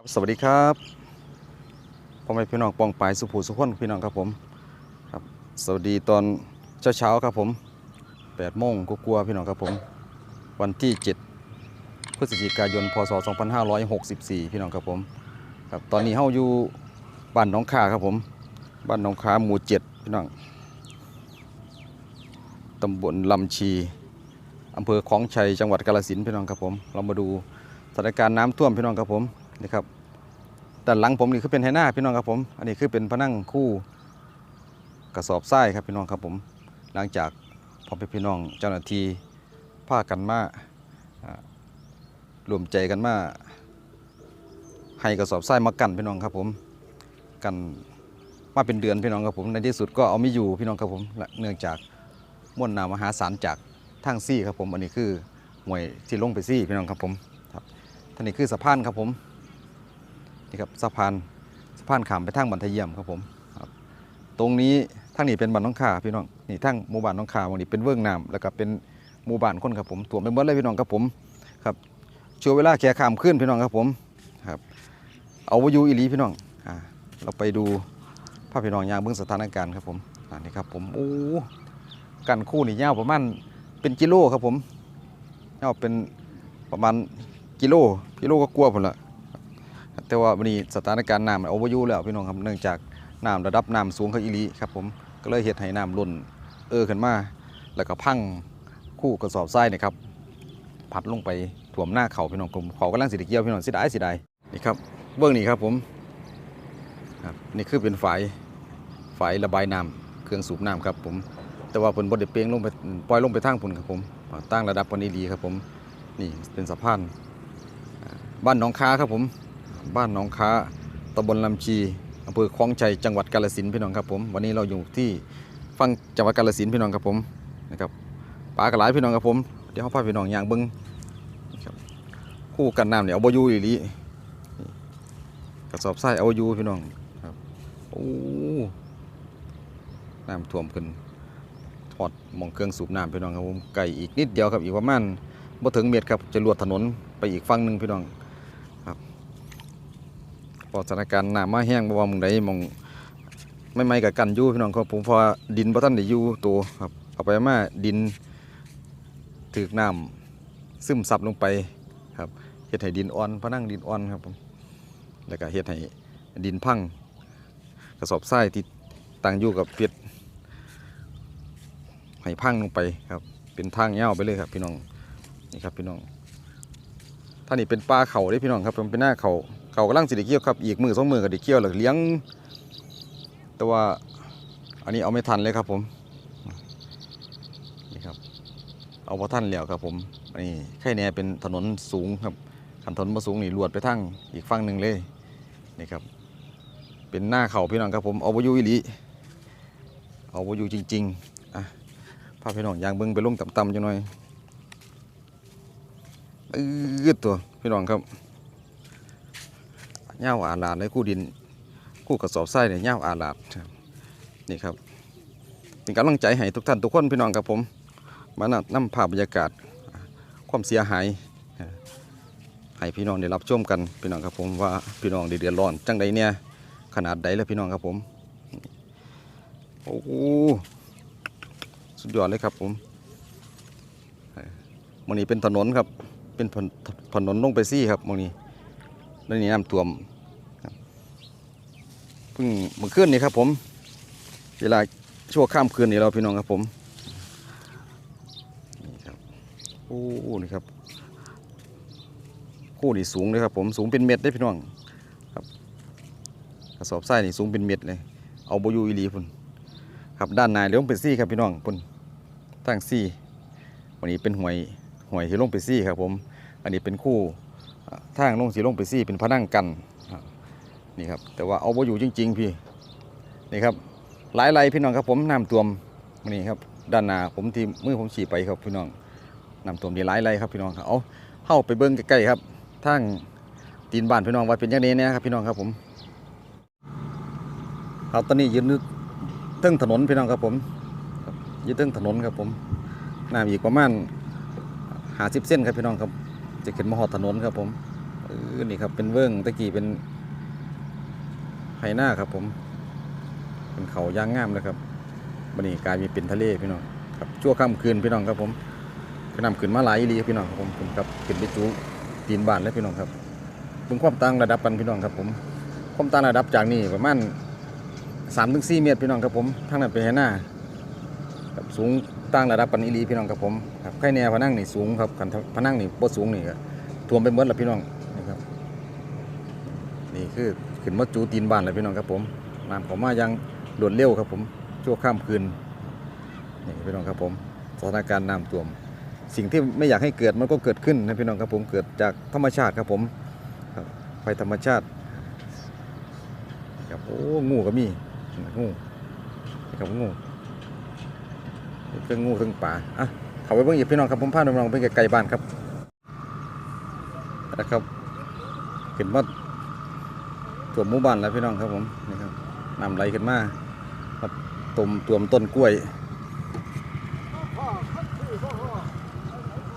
ครับสวัสดีครับพ่อแม่พี่น้องปองปายสุภูสุขนพี่น้องครับผมครับสวัสดีตอนเช้าๆครับผม8โมงกลัวๆพี่น้องครับผมวันที่ 7 พฤศจิกายนพศ 2564 พี่น้องครับผมครับตอนนี้เฮาอยู่บ้านหนองคาครับผมบ้านหนองคาหมู่ 7 พี่น้องตำบลลำชีอำเภอคลองชัยจังหวัดกาฬสินธุ์พี่น้องครับผมเรามาดูสถานการณ์น้ำท่วมพี่น้องครับผม นี่ครับด้านหลังผมนี่คือเป็นไหหน้าพี่น้องครับผม อันนี้คือเป็นพนังคู่กระสอบทรายครับพี่น้องครับผม หลังจากพอแม่พี่น้องเจ้าหน้าที่พากันมาอ่ารวมใจกันมาให้กระสอบทรายมากันพี่น้องครับผม กันมาเป็นเดือนพี่น้องครับผม ในที่สุดก็เอาไม่อยู่พี่น้องครับผม เนื่องจากมวลน้ำมหาศาลจากทางซี่ครับผม อันนี้คือหวยที่ลงไปซี่พี่น้องครับผมครับท่านี้คือสะพานครับผม นี่ครับสะพานสะพานขามไปทางบันทเยี่ยมครับผมครับตรงนี้ทางนี้เป็นบ้านน้องขาพี่น้องนี่ทางหมู่บ้านน้องขาวันนี้เป็นเวิ้งน้ำแล้วก็เป็นหมู่บ้านคนครับผมตัวเป็นเบิดเลยพี่น้องครับผมครับช่วงเวลาแค่ขามขึ้นพี่น้องครับผมครับเอาไว้อยู่อีหลีพี่น้องอ่าเราไปดูภาพพี่น้องยางเบื้องสถานการณ์ครับผมอ่านี่ครับผมโอ้กันคู่นี่ยาวประมาณเป็นกิโลครับผมยาวเป็นประมาณกิโลกิโลก็กลัวผมละ แต่ว่าวันนี้สถานการณ์น้ำโอเวอร์ยูแล้วพี่น้องครับเนื่องจากน้ำระดับน้ำสูงขึ้นอีลีครับผมก็เลยเฮ็ดให้น้ำล้นเออขึ้นมา แล้วก็พังคู่กระสอบทรายนี่ครับพัดลงไปถ่วมหน้าเขาพี่น้องผมเขากำลังสิได้เกี่ยวพี่น้องสิได้สิได้นี่ครับเบื้องนี้ครับผมครับนี่คือเป็นฝายฝายระบายน้ำเครื่องสูบน้ำครับผมแต่ว่าเพิ่นบ่ได้เปลงลงไปปล่อยลงไปทางพุ่นครับผมตั้งระดับปนนี้ดีครับผมนี่เป็นสะพานบ้านหนองค้าครับผม บ้านหนองค้าตำบลลำชีอำเภอคลองชัยจังหวัดกาฬสินพี่น้องครับผมวันนี้เราอยู่ที่ฟังจังหวัดกาฬสินพี่น้องครับผมนะครับปลากระหลายพี่น้องครับผมเดี๋ยวเขาพาพี่น้องย่างเบิ้งนะครับคู่กันน้ำเนี่ยเอาบอยูอีหลีกระสอบทรายเอาอยูพี่น้องครับโอ้น้ำท่วมขึ้นทอดมองเครื่องสูบน้ำพี่น้องครับผมไก่อีกนิดเดียวครับอีกประมาณบ่ถึงเมตรครับจะลวดถนนไปอีกฝั่งหนึ่งพี่น้อง พอสถานการณ์น้ำมาแห้งบ่ว่าหมึงใดหมองไม่ไม่กับกันอยู่พี่น้องครับผมเพอดินบ่ทันได้อยู่ตัวครับเอาไปมาดินถึกน้ำซึมซับลงไปครับเฮ็ดให้ดินอ่อนพนังดินอ่อนครับผมแล้วก็เฮ็ดให้ดินพังกระสอบทรายที่ตั้งอยู่กับเปียดให้พังลงไปครับเป็นทางยาวไปเลยครับ พี่น้องนี่ครับพี่น้องท่านี่เป็นปลาเขาเด้พี่น้องครับผมเป็นหน้าเขา เขากำลังสิได้เกี่ยวครับอีกมือสองมือก็ได้เกี่ยวแล้วเลี้ยง แต่ว่าอันนี้เอาไม่ทันเลยครับผมนี่ครับเอาพอทันแล้วครับผมนี่แค่นี้เป็นถนนสูงครับขันถนนมาสูงนี่ลวดไปทางอีกฝั่งหนึ่งเลยนี่ครับ เป็นหน้าเขาพี่น้องครับผมเอาไปอยู่อีหลีเอาไปอยู่จริงๆอะพาพี่น้องยางเบิ้งไปลงต่ำๆจังหน่อยอืดตัวพี่น้องครับ เง่าอาลาดเลยคู่ดินคู่กระสอบทรายเนี่ยเง่าอาลาดนี่ครับเป็นกำลังใจให้ทุกท่านทุกคนพี่น้องครับผมมานำนำภาพบรรยากาศความเสียหายให้พี่น้องได้รับชมกันพี่น้องครับผมว่าพี่น้องได้เดือดร้อนจังใดเนี่ยขนาดใดแล้วพี่น้องครับผมโอ้สุดยอดเลยครับผมมันนี้เป็นถนนครับเป็นถนนลงไปซี่ครับมองนี้ แล้วนี่น้ำท่วมเพิ่งเมื่อคืนนี้ครับผม เวลาชั่วข้ามคืนนี้เราพี่น้องครับผมนี่ครับโอ้นี่ครับคู่นี่สูงเลยครับผมสูงเป็นเม็ดได้พี่น้องครับกระสอบทรายนี่สูงเป็นเม็ดเลย เอาโบยูอีลีพุ่นครับด้านในเลี้ยงเป็นซี่ครับพี่น้องพุ่นตั้งซี่ วันนี้เป็นหวยหวยที่ลงไปซี่ครับผม อันนี้เป็นคู่ ทางลงสีลงไปซี่เป็นพนังกันนี่ครับแต่ว่าเอาไ่อยู่จริง ๆ พี่นี่ครับหลายไรพี่น้องครับผมน้ำท่วมนี่ครับด้านหน้าผมที่มือผมฉีไปครับพี่น้องน้ำท่วมที่หลายไรครับพี่น้องครับเอาเข้าไปเบิ้งใกล้ๆครับทางตีนบ้านพี่น้องว่าเป็นยังไงเนี่ยครับพี่น้องครับผมครับตอนนี้ยืนอยู่เติ้งถนนพี่น้องครับผมยืนติ้งถนนครับผมน้ำอีกประมาณหาสิบเส้นครับพี่น้องครับ จะขึ้นมาหอดถนนครับผมเออนี่ครับเป็นเวิ้งตะกี้เป็นไฮหน้าครับผม เป็นเขาย่างงามเลยครับวันนี้กลายมีเป็นทะเลพี่น้องครับชั่วค่ำคืนพี่น้องครับผมคือนำขึ้นมาหลายอีหลีครับพี่น้องครับผมผมครับขึ้นไปจูตีนบานแล้วพี่น้องครับเบิ่งความต่างระดับกันพี่น้องครับผมความต่างระดับจากนี่ประมาณสามถึงสี่เมตรพี่น้องครับผมทางนั้นเป็นไฮหน้าครับสูงต่างระดับกันอีหลีพี่น้องครับผม ครับใครแน่พนังนี่สูงครับกันพนังนี่บ่สูงนี่ก็ท่วมไปหมดแล้วพี่น้องนะครับ นี่คือขึ้นมาจูตีนบ้านเลยพี่น้องครับผมน้ำเของมายังรวดเร็วครับผมชั่วข้ามคืนนี่พี่น้องครับผมสถานการณ์น้ำท่วม สิ่งที่ไม่อยากให้เกิดมันก็เกิดขึ้นนะพี่น้องครับผมเกิดจากธรรมชาติครับผมครับไฟธรรมชาติครับโอ้งูก็มีงูครับงูเป็นงูทั้งป่าอะ เขาไปเบิ่งอีกพี่น้องครับผมพาน้องๆไปไกลๆบ้านครับนะครับขึ้นมาท่วมหมู่บ้านแล้วพี่น้องครับผมนี่ครับน้ำไหลขึ้นมาครับตุ่มท่วมต้นกล้วย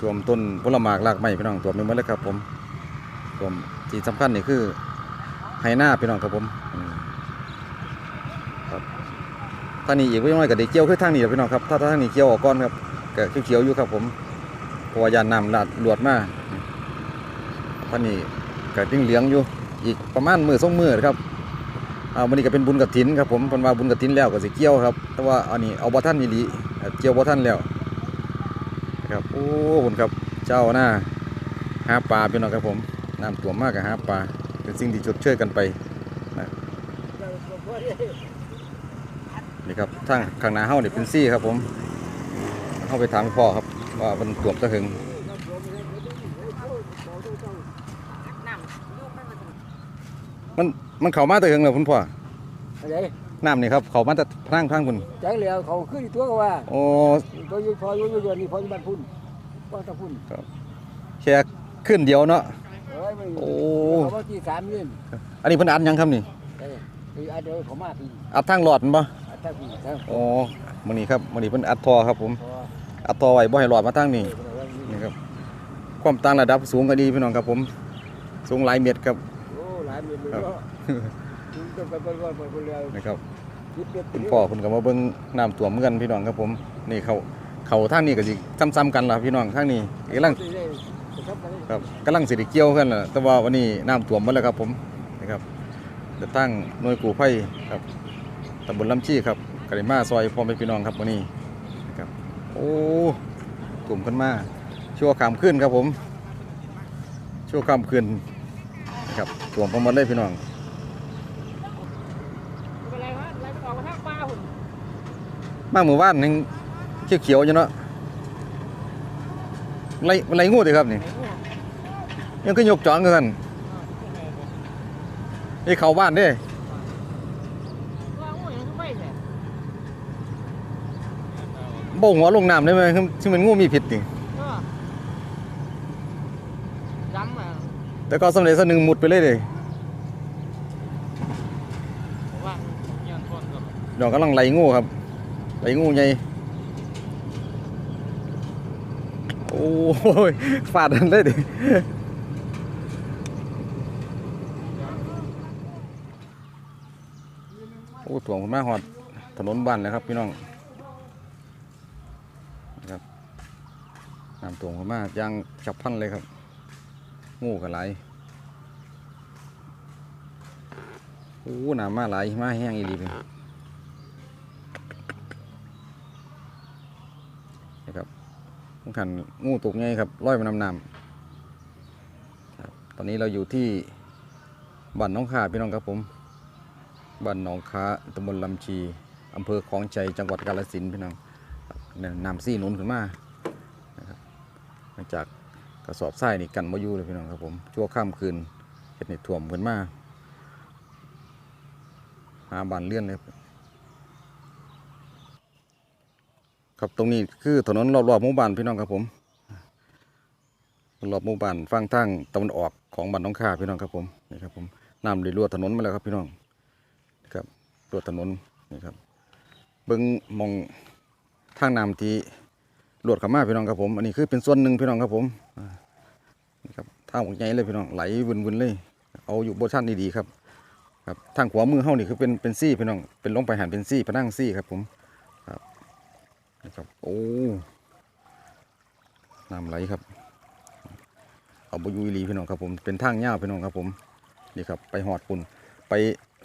ท่วมต้นผลไม้รากไม้พี่น้องท่วมไปหมดเลยครับผมท่วมที่สำคัญนี่คือไฮหน้าพี่น้องครับผมครับทางนี้อีกไม่น้อยก็ได้เกี่ยวคือทางนี้พี่น้องครับถ้าทางนี้เกี่ยวออกก่อนครับ ก็เขียวอยู่ครับผมเพราะว่ายานน้ำลาดหลวดมาทางนี้ก็ยังเหลืองอยู่อีกประมาณมือสองมือครับเอาวันนี้ก็เป็นบุญกฐินครับผมเพิ่นว่าบุญกฐินแล้วก็สิเกี่ยวครับ แต่ว่าอันนี้เอาบ่ทันอีหลีเกี่ยวบ่ทันแล้วครับโอ้คุณครับเจ้าหน้าหาปลาพี่น้องครับผมน้ำท่วมากก็หาปลาเป็นสิ่งที่ชดเชยกันไปนี่ครับทางข้างหน้าเฮาเนี่เป็นซี่ครับผม เฮาไปถามพ่อครับ ว่ามันท่วมตะหึงมันมันเข้ามาแตะหึงแล้วคุณพ่ออะไรน้ำนี่ครับเข้ามาแต่ทางทางคุณใจเหลียวเขาขึ้นอีกตัวก็ว่าโอ้ตัวอยู่พออยู่อยู่เดือนนี้พออยู่บ้านพุ่นก็ตะพุ่นแค่ขึ้นเดียวเนาะเอ้ยไม่โอ้เขาว่าที่สามยืนอันนี้เพิ่นอัดหยังครับนี่เอ้ยคืออาเดียวเขามาพี่อัดทางหลอดมันบ่อาตาพี่ครับโอ้มื้อนี้ครับมื้อนี้เพิ่นอัดทอครับผมพ ออัดทอไว้บ่ให้หลอดมาทางนี้เออนี่ครับความต่างระดับสูงก็ดีพี่น้องครับผมสูงหลายเมตรครับโอ้หลายเดือนเลยครับก็ถึงต้องไปไปไปไปเรือนะครับคิดเด็ดคุณพ่อเพิ่นก็มาเบิ่งน้ำท่วมเหมือนกันพี่น้องครับผมนี่เขาเขาทางนี้ก็สิซ้ำๆกันล่ะครับพี่น้องทางนี้กำลังครับกำลังสิได้เกี่ยวกันล่ะแต่ว่าวันนี้น้ำท่วมหมดแล้วครับผมนะครับเดินตั้งหน่วยกู้ภัยครับตำบลลำชีครับกริมาซอยพ่อแม่พี่น้องครับวันนี้นะครับ โอ้กลุ่มขึ้นมาชั่วข้ามขึ้นครับผม ชั่วข้ามขึ้นครับท่วมพอหมดเลยพี่น้องมาหมาหมู่บ้านนึงเขียวๆอยู่เนาะไรไรงูติครับนี่ยังก็ยกจองกันนี่เข้าบ้านด้ ว่างูยังไม่เนี่ย บ่งหัวลงน้ำได้ไหมคือซึ่งมันงูมีพิษนี่ก็ดำอะแต่ก็สำเร็จสกหนึ่งหมุดไปเลยเลยว่ายันคนกับดอกกำลังไหลงูครับไหลงูใหญ่โอ้ยฟาดมันเลยดิโอ้ถ่วงคนมาหอดถนนบ้านเลยครับพี่น้องนะครับ น้ำถ่วงคนมายางจับพันเลยครับ งูกันหลายโอ้น้ำมาไหลมาแห้งอีหลีเลยนะครับสำคัญงูตกไงครับร้อยมานำน้ำตอนนี้เราอยู่ที่บ้านหน้องขาพี่น้องครับผมบ้านหนองค้าตำบลลำชีอำเภอคลองใจจังหวัดกาฬสินธุ์พี่น้องน้ำซี่หนุนขึ้นมา จากกระสอบทรายนี่กันมาอยู่เลยพี่น้องครับผมชั่วข้ามคืนเห็ดในถ่วมขึ้นมาหาบานเลื่อนเลยครับตรงนี้คือถนนรอบๆหมู่บ้านพี่น้องครับผมรอบหมู่บ้านฝั่งทางตะวันออกของบ้านน้องค่าพี่น้องครับผมนี่ครับผมน้ำได้รั่วถนนมาแล้วครับพี่น้องนะครับรั่วถนนนี่ครับเบิ้งมองทางน้ำที่ รวดขามาพี่น้องครับผม อันนี้คือเป็นส่วนหนึ่งพี่น้องครับผมนี่ครับทางออกใหญ่เลยพี่น้องไหลวนๆเลย เอาอยู่โบชั่นดีๆครับครับทางขวามือเฮานี่คือเป็นเป็นซี่พี่น้องเป็นลงไปหันเป็นซี่พนั่งซี่ครับผมครับนะครับโอ้น้ำไหลครับ เอาบุยูอีหลีพี่น้องครับผมเป็นทางเง่าพี่น้องครับผมนี่ครับไปหอดปุ่นไป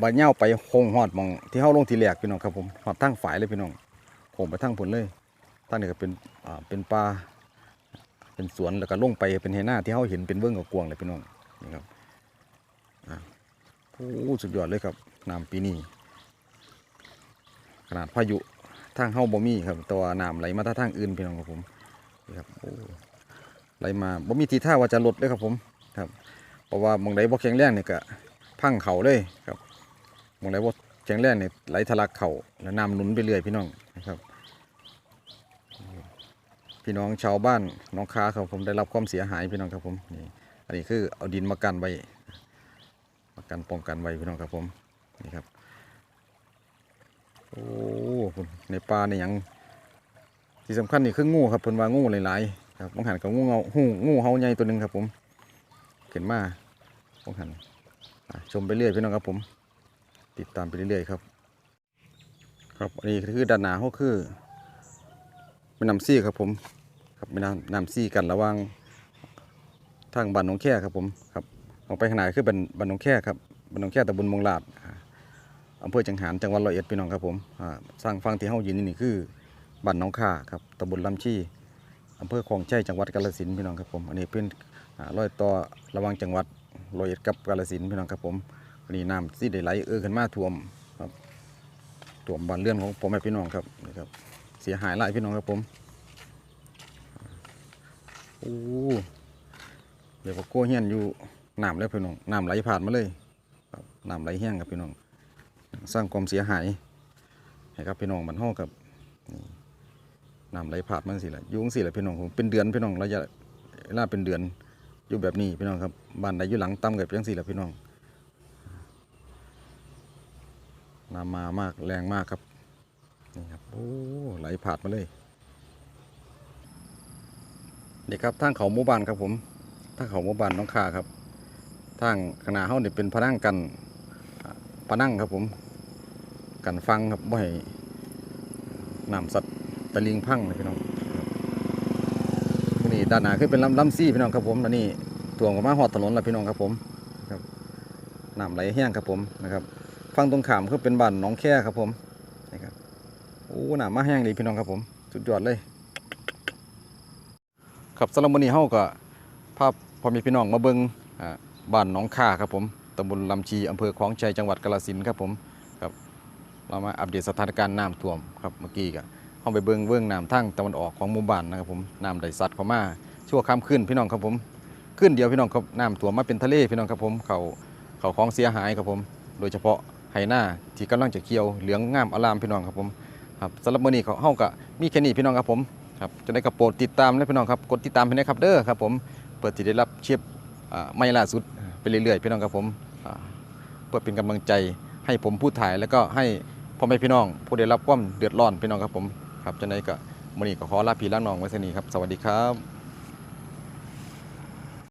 บานเง่าไปโคงหอดมองที่เฮาลงทีแรกพี่น้องครับผมหอดทางฝายเลยพี่น้องโคงไปทางปุ่นเลย ท่างนี้ก็เป็นอ่าเป็นป่าเป็นสวนแล้วก็ลงไปเป็นเฮน้าที่เฮาเห็นเป็นเบื้องกับกวางเลยพี่น้องนี่ครับอ่าโอ้สุดยอดเลยครับน้ำปีนี้ขนาดพายุทางเฮาบ่มีครับตัวน้ำไหลมาท่างอื่นพี่น้องครับผมนี่ครับโอ้ไหลมาบ่มีทีท่าว่าจะลดเลยครับผมครับเพราะว่ามองใดบ่แข็งแรงเนี่ยก็พังเขาเลยครับมองใดบ่แข็งแรงเนี่ยไหลทะลักเขาแล้วน้ำหนุนไปเรื่อยพี่น้องนะครับ พี่น้องชาวบ้านน้องค้าครับผมได้รับความเสียหายพี่น้องครับผมนี่อันนี้คือเอาดินมากันไว้มากันป้องกันไว้พี่น้องครับผมนี่ครับโอ้ในป่าเนี่ยยังที่สำคัญนี่คืองูครับเพิ่นว่างูหลายๆครับบางหันกับงูเงาหูงูเฮาใหญ่ตัวหนึงครับผมขึ้นมาบางหันชมไปเรื่อยพี่น้องครับผม ติดตามไปเรื่อยๆครับ ครับอันนี้คือด้านหน้าเขาคือเป็นน้ำซี่ครับผม ครับเป็นน้ำน้ำซี่กันระหว่างทางบ้านหนองแค่ครับผมครับออกไปข้างหน้าคือเป็นบ้านหนองแค่ครับบ้านหนองแค่ตำบลมงลาดอ่าอำเภอจังหารจังหวัดร้อยเอ็ดพี่น้องครับผมสร้างฟังที่เฮายืนนี่นี่คือบ้านหน้องข่าครับตำบลลำชีอำเภอคลองไชัยจังหวัดกาฬสินธุ์พี่น้องครับผมอันนี้เป็นอ่ารอยต่อระว่างจังหวัดร้อยเอ็ดกับกาฬสินธุ์พี่น้องครับผมอันนี้น้ำที่ได้ไหลเออขึ้นมาท่วมครับท่วมบ้านเรือนของผมแม่พี่น้องครับนี่ครับเสียหายหลายพี่น้องครับผม อ้เดี๋ยวก็โก้เฮียนอยู่น้ำแล้วพี่น้องน้ำไหลผ่านมาเลยน้ำไหลแห้งครับพี่น้อง สร้างความเสียหายให้กับพี่น้องบ้านเฮาครับน้ำไหลผ่านมันสิละอยุ่งสิละพี่น้องผมเป็นเดือนพี่น้องระยะเวลาเป็นเดือนอยู่แบบนี้พี่น้องครับบ้านใดอยู่หลังต่ำกับยังสิละพี่น้องน้ำมามากแรงมากครับนี่ครับโอ้ไหลผ่านมาเลย นี่ครับทางเขาหมู่บ้านครับผมทางเขาหมู่บ้านน้องคาครับทางขนาดเฮาเนี่เป็นพนังกันพนังครับผมกันฟังครับบ่ให้น้ำสัตว์ตะลิงพังเลยพี่น้องนี่ด้านหน้าคือเป็นลำลำซี่พี่น้องครับผมอันนี้ถ่วงออกมาหอดถนนแล้วพี่น้องครับผมครับน้ำไหลแห้งครับผมนะครับฟังตรงขามคือเป็นบ้านหนองแค่ครับผมนะครับโอ้หน้ำมาแห้งดีพี่น้องครับผมสุดยอดเลย ครับสำหรับวันนี้เฮาก็ภาพพอมีพี่น้องมาเบิ่งอ่าบ้านหนองค่าครับผมตำบลลำชีอำเภอคลองชัยจังหวัดกาฬสินธุ์ครับผมครับเรามาอัปเดตสถานการณ์น้ำท่วมครับเมื่อกี้ก็เข้าไปเบิ้งเบิ้งน้ำทางตะวันออกของหมู่บ้านนะครับผมน้ำได้ซัดเข้ามาชั่วข้ามขึ้นพี่น้องครับผมขึ้นเดียวพี่น้องครับน้ำท่วมมาเป็นทะเลพี่น้องครับผมเขาเขาของเสียหายครับผม โดยเฉพาะไหหน้าที่กำลังจะเขียวเหลืองงามอลามพี่น้องครับผมครับสำหรับมื้อนี้เขาเฮาก็มีแค่นี้พี่น้องครับผม ครับจะได้กระโปรดติดตามนะพี่น้องครับกดติดตามให้นะครับเด้อครับผมเปิดที่ได้รับเชียบไม่ล่าสุดไปเรื่อยๆพี่น้องครับผมเพื่อเป็นกำลังใจให้ผมพูดถ่ายแล้วก็ให้พ่อแม่พี่น้อง ผู้ได้รับความเดือดร้อนพี่น้องครับผมครับจะไดก็มณีก็ขอลาพี่ลาน้องไว้เสนีครับสวัสดีครับ